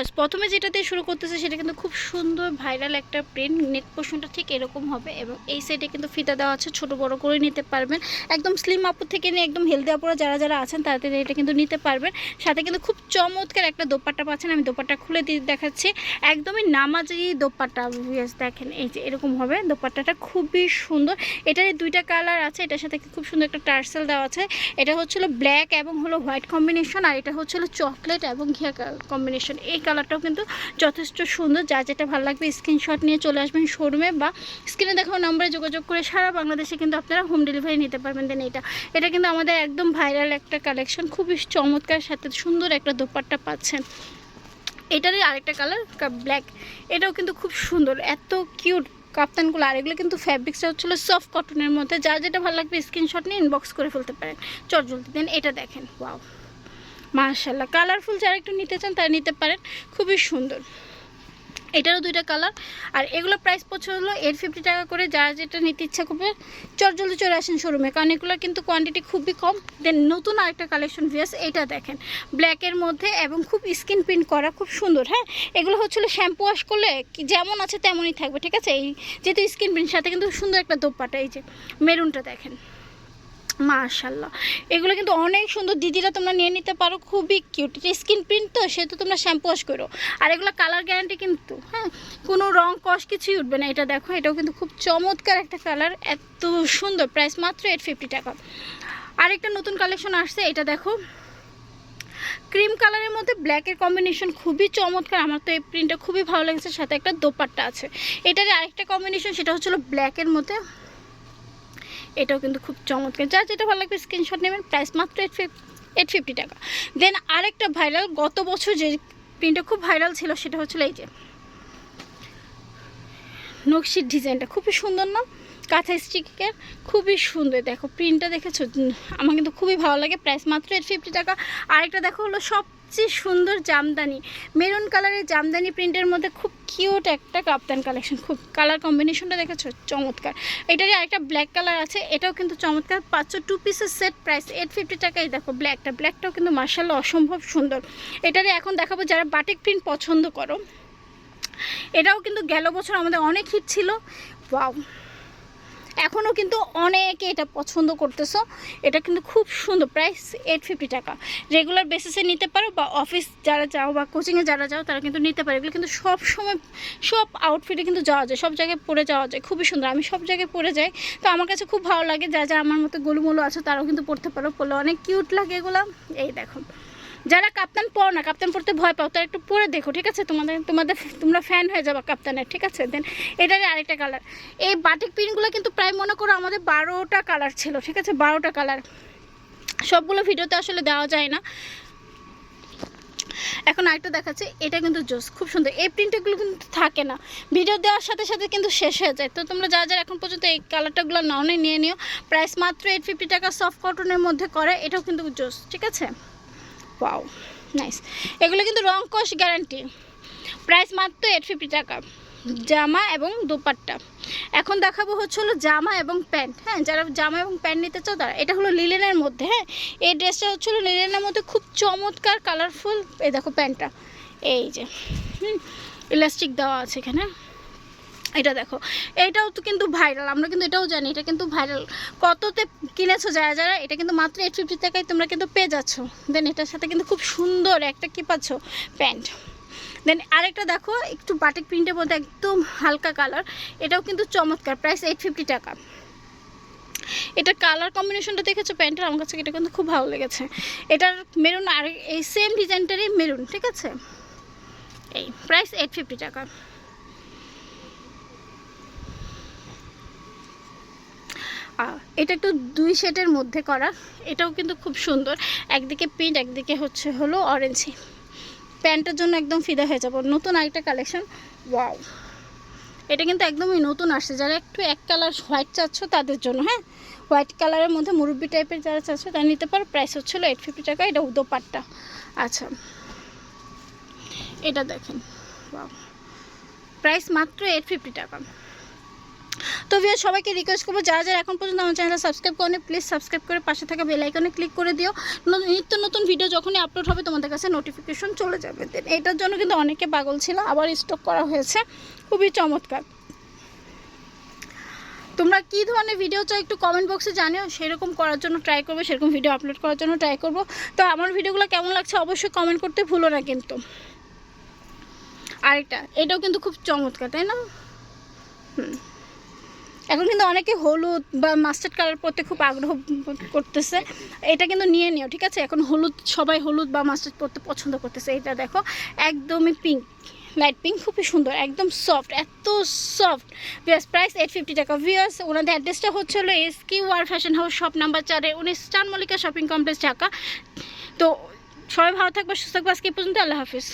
Viewers প্রথমে যেটা দিয়ে শুরু করতেছে সেটা কিন্তু খুব সুন্দর ভাইরাল একটা প্রিন্ট নেক পোর্শনটা ঠিক এরকম হবে এবং এই সাইডে কিন্তু ফিতা দেওয়া আছে, ছোট বড় করে নিতে পারবেন। একদম স্লিম আপুর থেকে নিয়ে একদম হেলদি আপুরা যারা যারা আছেন তাদের এটা কিন্তু নিতে পারবেন। সাথে কিন্তু খুব চমৎকার একটা দোপাট্টা পাচ্ছেন, আমি দোপাট্টা খুলে দিয়ে দেখাচ্ছি। একদমই নামাজি দোপাট্টা ভিয়ার্স দেখেন, এই যে এরকম হবে, দোপাট্টাটা খুবই সুন্দর। এটার দুইটা কালার আছে, এটার সাথে খুব সুন্দর একটা টার্সেল দেওয়া আছে। এটা হচ্ছিল ব্ল্যাক এবং হলো হোয়াইট কম্বিনেশন আর এটা হচ্ছিল চকলেট এবং ঘিয়া কম্বিনেশন এই কালারটাও কিন্তু যথেষ্ট সুন্দর। যা যেটা ভালো লাগবে স্ক্রিনশট নিয়ে চলে আসবেন শোরুমে বা স্ক্রিনে দেখাও নাম্বারে যোগাযোগ করে সারা বাংলাদেশে কিন্তু আপনারা হোম ডেলিভারি নিতে পারবেন। দেন এটা এটা কিন্তু আমাদের একদম ভাইরাল একটা কালেকশন খুবই চমৎকার, সাথে সুন্দর একটা দোপাট্টা পাচ্ছেন। এটারই আরেকটা কালার ব্ল্যাক এটাও কিন্তু খুব সুন্দর, এত কিউট কাপ্তানগুলো আর এগুলো কিন্তু ফ্যাব্রিক্সটা হচ্ছিল সফট কটনের মধ্যে। যা যেটা ভালো লাগবে স্ক্রিনশট নিয়ে ইনবক্স করে ফেলতে পারেন। চট জলদি দেন এটা দেখেন ওয়াও মার্শাল্লাহ কালারফুল যারা একটু নিতে চান তারা নিতে পারেন। খুবই সুন্দর। এটারও দুইটা কালার। আর এগুলো প্রাইস পড়ছে হলো এইট ফিফটি টাকা করে। যারা যেটা নিতে ইচ্ছা করবে, চট জলদি চলে আসেন শোরুমে কারণ এগুলো কিন্তু কোয়ান্টিটি খুবই কম। দেন নতুন আরেকটা কালেকশন ভিয়াস এটা দেখেন। ব্ল্যাকের মধ্যে এবং খুব স্কিন প্রিন্ট করা, খুব সুন্দর হ্যাঁ? এগুলো হচ্ছিল শ্যাম্পু ওয়াশ করলে যেমন আছে তেমনই থাকবে, ঠিক আছে? এই যেহেতু স্কিন প্রিন্ট সাথে কিন্তু সুন্দর একটা দোপাটা এই যে মেরুনটা দেখেন। মাশাল্লাহ এগুলো কিন্তু অনেক সুন্দর। দিদিরা তোমরা নিয়ে নিতে পারো। খুবই কিউট এটা স্কিন প্রিন্ট তো, সেহেতু তোমরা শ্যাম্পু ওয়াশ করো। আর এগুলো কালার গ্যারান্টি কিন্তু হ্যাঁ? কোনো রং কষ কিছুই উঠবে না। এটা দেখো, এটাও কিন্তু খুব চমৎকার একটা কালার এত সুন্দর। প্রাইস মাত্র এইট ফিফটি টাকা। আরেকটা নতুন কালেকশন আসছে, এটা দেখো। ক্রিম কালারের মধ্যে ব্ল্যাকের কম্বিনেশন খুবই চমৎকার। আমার তো এই প্রিন্টটা খুবই ভালো লেগেছে। সাথে একটা দোপাট্টা আছে। এটার আরেকটা কম্বিনেশন সেটা হচ্ছিল ব্ল্যাকের মধ্যে। এটাও কিন্তু খুব চমৎকার। যা যেটা ভালো লাগবে স্ক্রিনশট নেবেন প্রাইস মাত্র এইট এইট ফিফটি টাকা। দেন আরেকটা ভাইরাল গত বছর যে প্রিন্টটা খুব ভাইরাল ছিল সেটা হচ্ছিল এই যে, নকশির ডিজাইনটা খুবই সুন্দর না? কাঁথা স্টিকের, খুবই সুন্দর। দেখো প্রিন্টটা দেখেছ? আমার কিন্তু খুবই ভালো লাগে। প্রাইস মাত্র এইট ফিফটি টাকা। আরেকটা দেখো হলো সবচেয়ে সুন্দর জামদানি। মেরুন কালারের জামদানি প্রিন্টের মধ্যে খুব কিউট একটা কাপ্তান কালেকশন খুব কালার কম্বিনেশনটা দেখেছ? চমৎকার। এটারই আরেকটা ব্ল্যাক কালার আছে, এটাও কিন্তু চমৎকার। পাঁচশো টু পিসের সেট প্রাইস এইট ফিফটি টাকাই দেখো ব্ল্যাকটা ব্ল্যাকটাও কিন্তু মার্শাল্লাহ অসম্ভব সুন্দর। এটারই এখন দেখাবো যারা বাটিক প্রিন্ট পছন্দ করো। এটাও কিন্তু গেল বছর আমাদের অনেক হিট ছিল। ওয়াও এখনও কিন্তু অনেকে এটা পছন্দ করতেছো। এটা কিন্তু খুব সুন্দর প্রাইস এইট ফিফটি টাকা। রেগুলার বেসিসে নিতে পারো বা অফিস যারা যাও বা কোচিংয়ে যারা যাও, তারা কিন্তু নিতে পারে। এগুলো কিন্তু সব সময় সব আউটফিটে কিন্তু যাওয়া যায়, সব জায়গায় পরে যাওয়া যায়। খুবই সুন্দর। আমি সব জায়গায় পরে যাই। তো আমার কাছে খুব ভালো লাগে। যা যা আমার মতো গোলুমোলো আছে, তারাও কিন্তু পড়তে পারো। পড়লে অনেক কিউট লাগে এগুলো। এই দেখো। যারা কাপ্তান পড়ো না কাপ্তান পড়তে ভয় পাও, তারা একটু পরে দেখো, ঠিক আছে? তোমাদের তোমাদের, তোমরা ফ্যান হয়ে যাবে কাপ্তানের ঠিক আছে? দেন এটারই আরেকটা কালার এই বাটিক প্রিন্টগুলো কিন্তু প্রায় মনে করো আমাদের বারোটা কালার ছিল, ঠিক আছে? বারোটা কালার সবগুলো ভিডিওতে আসলে দেওয়া যায় না। এখন আরেকটা দেখাচ্ছে, এটা কিন্তু জোস, খুব সুন্দর। এই প্রিন্টগুলো কিন্তু থাকে না। ভিডিও দেওয়ার সাথে সাথে কিন্তু শেষ হয়ে যায়। তো তোমরা যা যারা এখন পর্যন্ত এই কালারটাগুলো নাও নিয়ে নিও। প্রাইস মাত্র এইট ফিফটি টাকা সফট কটনের মধ্যে করে, এটাও কিন্তু জোস, ঠিক আছে? ওয়াও নাইস এগুলো কিন্তু রং কষ গ্যারান্টি প্রাইস মাত্র এইট ফিফটি টাকা। জামা এবং দোপাট্টা। এখন দেখাবো হচ্ছে হলো জামা এবং প্যান্ট। হ্যাঁ যারা জামা এবং প্যান্ট নিতে চাও তারা, এটা হলো লিলেনের মধ্যে হ্যাঁ? এই ড্রেসটা হচ্ছে হলো লিলেনের মধ্যে খুব চমৎকার কালারফুল এই দেখো প্যান্টটা। এই যে, হুম ইলাস্টিক দেওয়া আছে এখানে। এটা দেখো। এটাও তো কিন্তু ভাইরাল আমরা কিন্তু এটাও জানি, এটা কিন্তু ভাইরাল কততে কিনেছো যারা যারা, এটা কিন্তু মাত্র এইট ফিফটি টাকায় তোমরা কিন্তু পেয়ে যাচ্ছ। দেন এটার সাথে কিন্তু খুব সুন্দর একটা কি পাচ্ছ? প্যান্ট দেন আরেকটা দেখো, একটু বাটিক প্রিন্টের মধ্যে একদম হালকা কালার এটাও কিন্তু চমৎকার প্রাইস এইট ফিফটি টাকা। এটার কালার কম্বিনেশনটা দেখেছ প্যান্টের? আমার কাছে এটা কিন্তু খুব ভালো লেগেছে। এটার মেরুন আর এই সেম ডিজাইনটারই মেরুন ঠিক আছে? এই প্রাইস এইট ফিফটি টাকা। এটা একটু দুই শেডের মধ্যে করা। এটাও কিন্তু খুব সুন্দর। একদিকে পিঙ্ক, একদিকে হচ্ছে হলো অরেঞ্জি প্যান্টের জন্য একদম ফিদা হয়ে যাব। নতুন আরেকটা কালেকশন, ওয়াও। এটা কিন্তু একদমই নতুন আসছে। যারা একটু এক কালার হোয়াইট চাচ্ছ তাদের জন্য হ্যাঁ? হোয়াইট কালারের মধ্যে মুরব্বি টাইপের যারা চাচ্ছ তারা নিতে পারো। প্রাইস হচ্ছিল এইট ফিফটি টাকা। এটা উদোপাট্টা আচ্ছা। এটা দেখেন প্রাইস মাত্র এইট ফিফটি টাকা। তো ভিয়া সবাইকে রিকোয়েস্ট করব, যারা যারা এখন পর্যন্ত আমার চ্যানেলটা সাবস্ক্রাইব করেনি প্লিজ সাবস্ক্রাইব করে পাশে থাকা বেল আইকনে ক্লিক করে দিও। নিত্য নতুন ভিডিও যখনই আপলোড হবে, তোমাদের কাছে নোটিফিকেশন চলে যাবে। দেন এটার জন্য কিন্তু অনেকে পাগল ছিল, আবার স্টক করা হয়েছে। খুবই চমৎকার। তোমরা কী ধরনের ভিডিও চাও একটু কমেন্ট বক্সে জানিও, সেরকম করার জন্য ট্রাই করব, সেরকম ভিডিও আপলোড করার জন্য ট্রাই করব। তো আমার ভিডিওগুলো কেমন লাগছে অবশ্যই কমেন্ট করতে ভুলো না কিন্তু। আরেকটা, এটাও কিন্তু খুব চমৎকার, তাই না? হুম। এখন কিন্তু অনেকে হলুদ বা মাস্টার্ড কালার পরতে খুব আগ্রহ করতেছে। এটা কিন্তু নিয়ে নিও, ঠিক আছে? এখন হলুদ, সবাই হলুদ বা মাস্টার্ড পরতে পছন্দ করতেছে। এটা দেখো, একদমই পিঙ্ক লাইট পিঙ্ক খুবই সুন্দর, একদম সফট এত soft viewers price eight fifty টাকা। ভিয়াস ওনাদের অ্যাড্রেসটা হচ্ছে হলো এস কি ওয়ার ফ্যাশন হাউস শপ নাম্বার চারে উনিশ চান মল্লিকা শপিং কমপ্লেক্স ঢাকা। তো সবাই ভালো থাকবে, সুস্থ থাকবে আজকে পর্যন্ত, আল্লাহ হাফিজ।